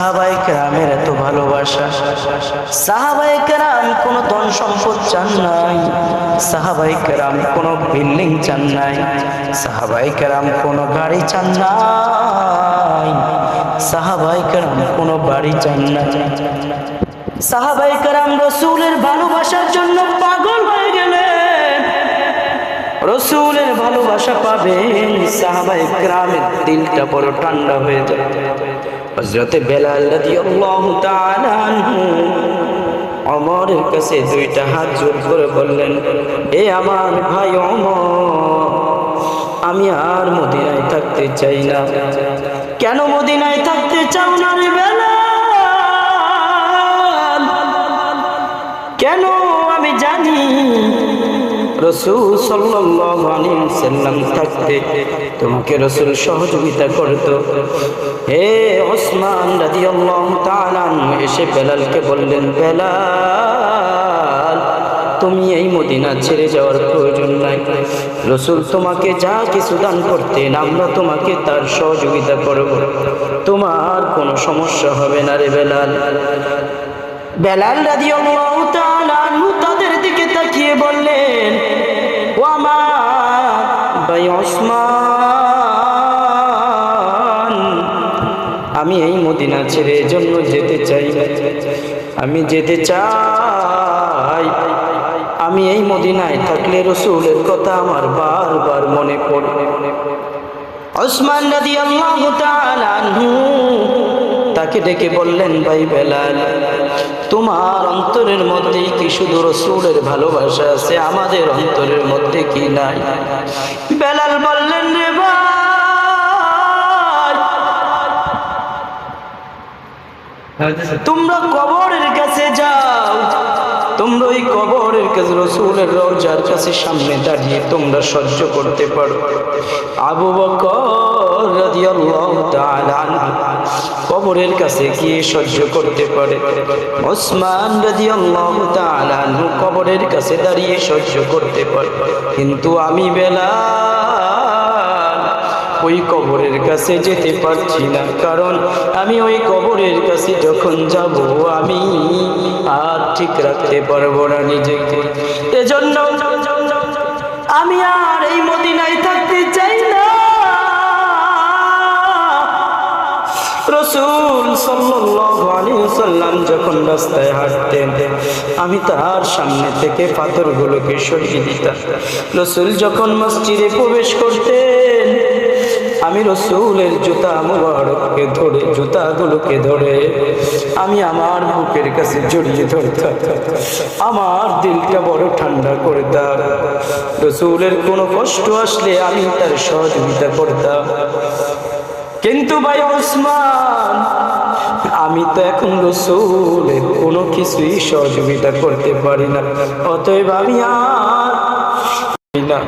সাহাবাই কেরামের এত ভালোবাসা। সাহাবাই কেরাম কোনো ধন সম্পদ চান সাহাবাই কেরাম কোনো বিল্ডিং চান সাহাবাই কেরাম কোনো গাড়ি চান সাহাবাই কেরাম কোনো বাড়ি চান সাহাবাই কেরাম রসুলের ভালোবাসার জন্য পাগল হয়ে গেলেন। রসুলের ভালোবাসা পাবেন সাহাবাই গ্রামের দিলটা বড় ঠান্ডা হয়ে যায়। হজরতে বেলাল রাদিয়াল্লাহু তাআলা অমরের কাছে দুইটা হাত জোর করে বললেন, এ আমার ভাই অমর, আমি আর মদিনায় থাকতে চাই না। কেন মদিনায় থাকতে চাও না রে বেলাল? কেন আমি জানি রসুল সাল্লাম থাকতে তোমাকে রসুল সহযোগিতা হে এসে বেলালকে বললেন, বেলাল, তুমি এই মদিনা ছেড়ে যাওয়ার প্রয়োজন নাই। রসুল তোমাকে যা কিছু দান করতেন, আমরা তোমাকে তার সহযোগিতা করব। তোমার কোনো সমস্যা হবে না রে বেলাল। বেলাল রাদিয়াল্লাহু তাআলা ছেড়ে জন্য যেতে চাই আমি যেতে চাই। আমি এই মদিনায় থাকলে রসুলের কথা আমার বারবার মনে পড়ে। ওসমান তাআলা তাকে ডেকে বললেন, ভাই বেলাল, তোমার অন্তরের মধ্যে কি শুধু রসুলের ভালোবাসা আছে? আমাদের অন্তরের মধ্যে কি নাই? বেলাল বললেন, রে তোমরা কবরের কাছে যাও। তোমরা ওই কবরের কাছে রসুলের রওজার কাছে সামনে দাঁড়িয়ে তোমরা সহ্য করতে পারো। আবু বকর রাদিয়াল্লাহু তাআলা কবরের কাছে গিয়ে সহ্য করতে পারে। ওসমান রাদিয়াল্লাহু তাআলা কবরের কাছে দাঁড়িয়ে সহ্য করতে পারে। কিন্তু আমি বেলা ওই কবরের কাছে যেতে পারছি না। কারণ আমি ওই কবরের কাছে যখন যাব, আমি আর ঠিক রাখতে পারব না নিজেকে। এজন্য আমি আর এই মদিনায় থাকতে চাই না। যখন রাস্তায় হাঁটতেন, আমি তার সামনে থেকে পাথরগুলোকে সরিয়ে দিতাম। রসুল যখন মসজিদে প্রবেশ করতেন আমি রসুলের জুতা মুবারককে ধরে, জুতাগুলোকে ধরে, আমি আমার বুকের কাছে জড়িয়ে ধরতাম। আমার দিলটা বড় ঠান্ডা করে দাও। রসুলের কোনো কষ্ট আসলে আমি তার সহযোগিতা করতাম। কিন্তু ভাই ওসমান, আমি তো এখন রসুলের কোনো কিছুই সহযোগিতা করতে পারি না। অতএব আমি আর না।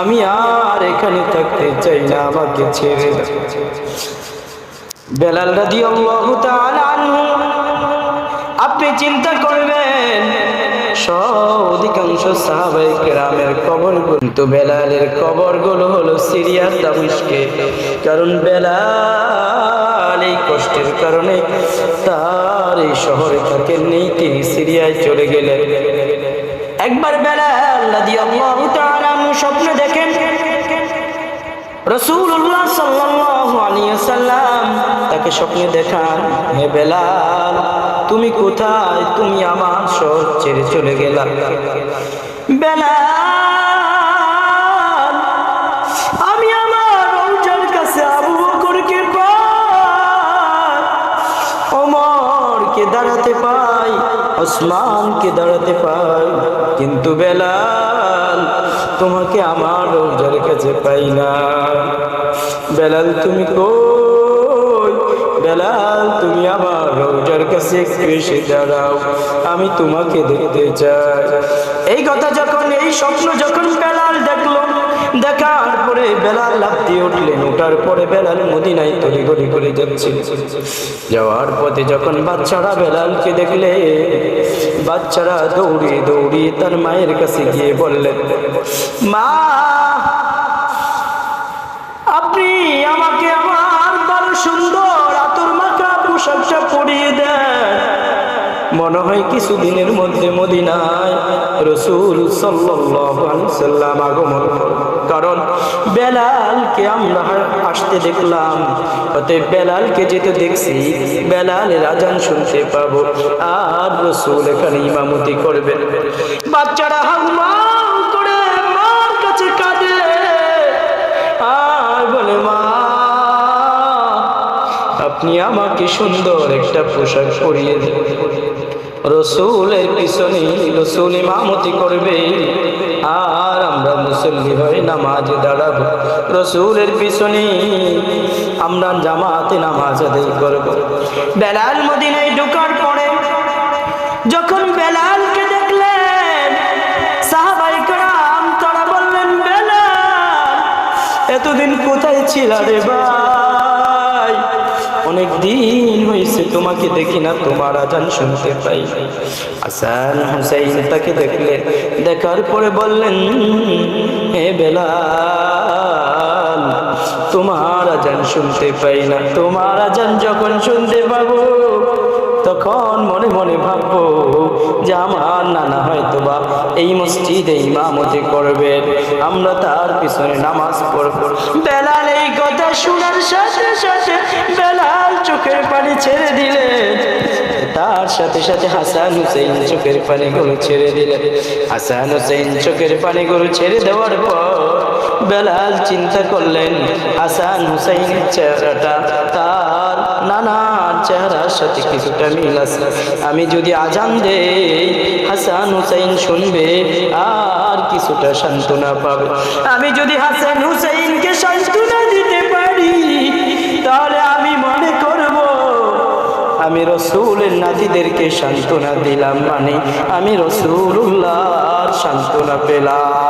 আমি আর এখানে থাকতে চাই না, আমাকে ছেড়ে বেলাল আনহু, আপনি চিন্তা করবেন অধিকাংশ সাহাবাই কেরামের কবর কিন্তু বেলালের কবরগুলো হলো সিরিয়ার দামিশকে। কারণ বেলাল এই কষ্টের কারণে তার এই শহরে থাকেন নেই তিনি সিরিয়ায় চলে গেলেন। একবার বেলাল স্বপ্ন দেখেন রসুল্লাহ সাল্লাম তাকে স্বপ্নে দেখান, হে বেলাল, তুমি কোথায়? তুমি আমার শহর ছেড়ে চলে গেলা। বেলাল, আমি আমার রওজার কাছে আবু বকরকে পাই দাঁড়াতে পাই, ওসমানকে দাঁড়াতে পাই। কিন্তু বেলাল, তোমাকে আমার রোজার কাছে পাই না। বেলাল, তুমি কো বেলাল, তুমি আমার রোজার কাছে এসে দাঁড়াও, আমি তোমাকে দেখতে চাই। এই কথা যখন, এই স্বপ্ন যখন বেলাল দেখল দেখার পরে বেলাল লাভ দিয়ে উঠলেন। ওঠার পরে বেলাল মদিনায় তরি গড়ি করে যাচ্ছে। যাওয়ার পথে যখন বাচ্চারা বেলালকে দেখলে, বাচ্চারা দৌড়িয়ে দৌড়িয়ে তার মায়ের কাছে গিয়ে বললেন, মা মনে হয় কিছুদিনের মধ্যে মদিনায় রসুল সাল্লাম আগমন কারণ বেলালকে আমরা আসতে দেখলাম, অতএব বেলালকে যেতে দেখছি, বেলালের আজান শুনতে পাবো। আর রসুল এখানে ইমামতি করবে। বাচ্চারা হাউমা করে আর বলে, মা, আপনি আমাকে সুন্দর একটা পোশাক পরিয়ে দেন। রসুলের পিছনে রসুল ইমামতি করবে। আর আমরা মুসল্লি হয়ে নামাজে দাঁড়াবো। রসুলের পিছনে আমরা জামাতে নামাজ আদায় করব। বেলাল মদিনায় ঢোকার পরে যখন বেলালকে দেখলেন, সাহাবাই কারাম বেলাল, এতদিন কোথায় ছিল রে ভাই? অনেক দিন হয়েছে, তোমাকে দেখি না, তোমার আজান শুনতে পাই। হাসান হুসাইন তাকে দেখলে, দেখার পরে বললেন, হে বেলাল, তোমার আজান শুনতে পাই না, তোমার আজান যখন শুনতে পাবো, তখন মনে মনে ভাববো যে আমার নানা হয়তো বা এই মসজিদে ইমামতি করবে, আমরা তার পিছনে নামাজ পড়ব। বেলাল এই কথা শোনার সাথে সাথে ছেড়ে দিলেন তার সাথে সাথে হাসান হুসেইন চোখের পানিগুলো ছেড়ে দিলেন হাসান হুসেইন চোখের পানিগুলো ছেড়ে দেওয়ার পর বেলাল চিন্তা করলেন, হাসান হুসাইনের চেহারাটা তার নানার চেহারার সাথে কিছুটা মিল আছে। আমি যদি আজান দেই, হাসান হুসাইন শুনবে, আর কিছুটা সান্ত্বনা পাবে। আমি যদি হাসান হুসাইনকে রসুলের সান্ত্বনা দিলাম মানে আমি রসুল্লাহ সান্ত্বনা পেলাম।